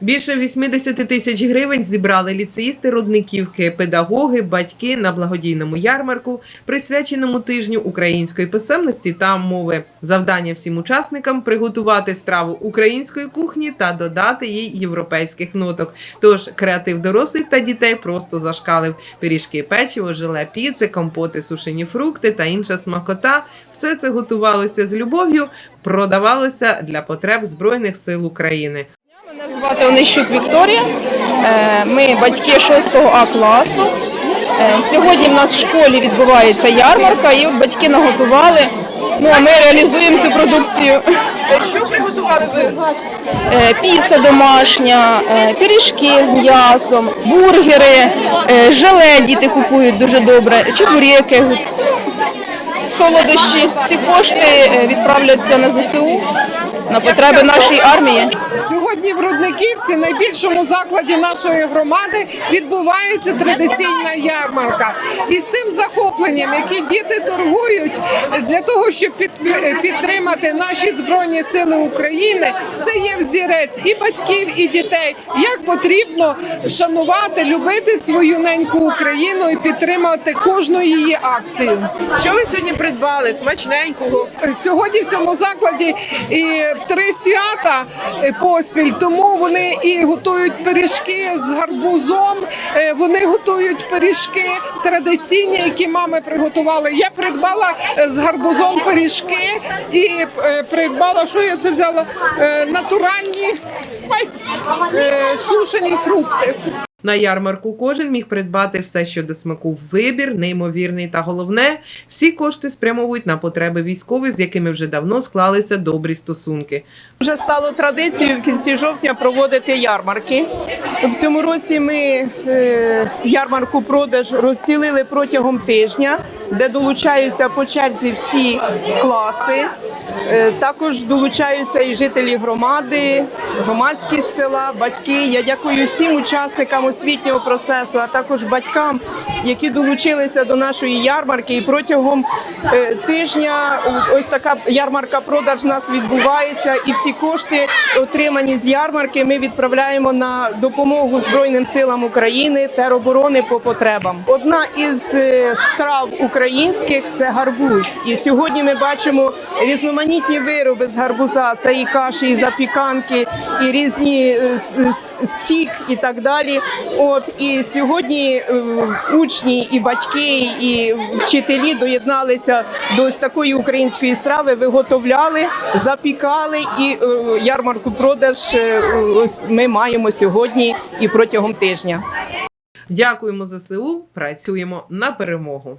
Більше 80 тисяч гривень зібрали ліцеїсти Рудниківки, педагоги, батьки на благодійному ярмарку, присвяченому тижню української писемності та мови. Завдання всім учасникам приготувати страву української кухні та додати їй європейських ноток. Тож креатив дорослих та дітей просто зашкалив. Пиріжки, печиво, желе, піци, компоти, сушені фрукти та інша смакота. Все це готувалося з любов'ю, продавалося для потреб Збройних сил України. Звати Онищук Вікторія. Е, Ми батьки 6 А класу. Е, Сьогодні в нас в школі відбувається ярмарка, і от батьки наготували. Ну а ми реалізуємо цю продукцію. Що приготували ви? Е, Піца домашня, пиріжки з м'ясом, бургери, желе діти купують дуже добре, чебуреки, солодощі. Ці кошти відправляться на ЗСУ на потреби нашої армії. Сьогодні в Рудниківці, найбільшому закладі нашої громади, відбувається традиційна ярмарка. І з тим захопленням, які діти торгують для того, щоб під- підтримати наші збройні сили України, це є взірець і батьків, і дітей. Як потрібно шанувати, любити свою неньку Україну і підтримувати кожну її акцію. Що ви сьогодні придбали? Смачненького. Сьогодні в цьому закладі і три свята е, поспіль, тому вони і готують пиріжки з гарбузом. е, Вони готують пиріжки традиційні, які мами приготували. Я придбала е, з гарбузом пиріжки і придбала, що я це взяла натуральні сушені фрукти. На ярмарку кожен міг придбати все, що до смаку вибір, неймовірний та головне, всі кошти спрямовують на потреби військових, з якими вже давно склалися добрі стосунки. Вже стало традицією в кінці жовтня проводити ярмарки. В цьому році ми е, ярмарку продаж розділили протягом тижня, де долучаються по черзі всі класи. Е, Також долучаються і жителі громади, громадськість села, батьки. Я дякую всім учасникам освітнього процесу, а також батькам, які долучилися до нашої ярмарки. І протягом е, тижня ось така ярмарка продаж у нас відбувається, і всі кошти, отримані з ярмарки, ми відправляємо на допомогу Збройним силам України тероборони по потребам. Одна із е, страв українських це гарбуз. І сьогодні ми бачимо різноманітні вироби з гарбуза. Це і каші, і запіканки, і різні е, с- сік і так далі. От і сьогодні е, учні, і батьки, і вчителі доєдналися до ось такої української страви, виготовляли, запікали, і е, ярмарку продаж е, ми маємо сьогодні і протягом тижня. Дякуємо ЗСУ, працюємо на перемогу.